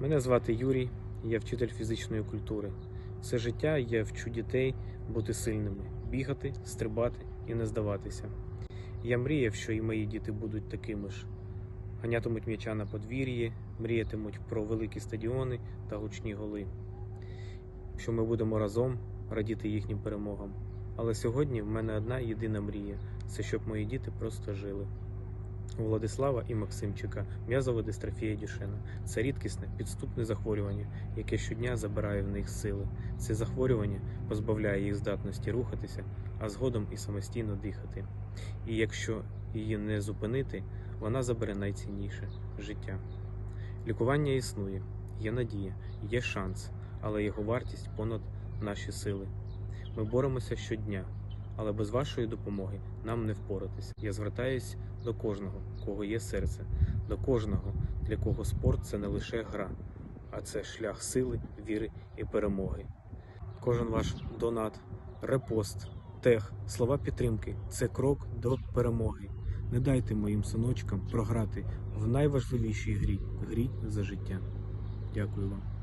Мене звати Юрій, я вчитель фізичної культури. Все життя я вчу дітей бути сильними, бігати, стрибати і не здаватися. Я мріяв, що і мої діти будуть такими ж. Ганятимуть м'яча на подвір'ї, мріятимуть про великі стадіони та гучні голи. Що ми будемо разом радіти їхнім перемогам. Але сьогодні в мене одна єдина мрія це щоб мої діти просто жили. У Владислава і Максимчика м'язова дистрофія Дюшена це рідкісне підступне захворювання, яке щодня забирає в них сили. Це захворювання позбавляє їх здатності рухатися, а згодом і самостійно дихати. І якщо її не зупинити, вона забере найцінніше життя. Лікування існує, є надія, є шанс, але його вартість понад наші сили. Ми боремося щодня, але без вашої допомоги нам не впоратись. Я звертаюсь до кожного, кого є серце, до кожного, для кого спорт це не лише гра, а це шлях сили, віри і перемоги. Кожен ваш донат, репост, тег, слова підтримки це крок до перемоги. Не дайте моїм синочкам програти в найважливішій грі грі за життя. Дякую вам.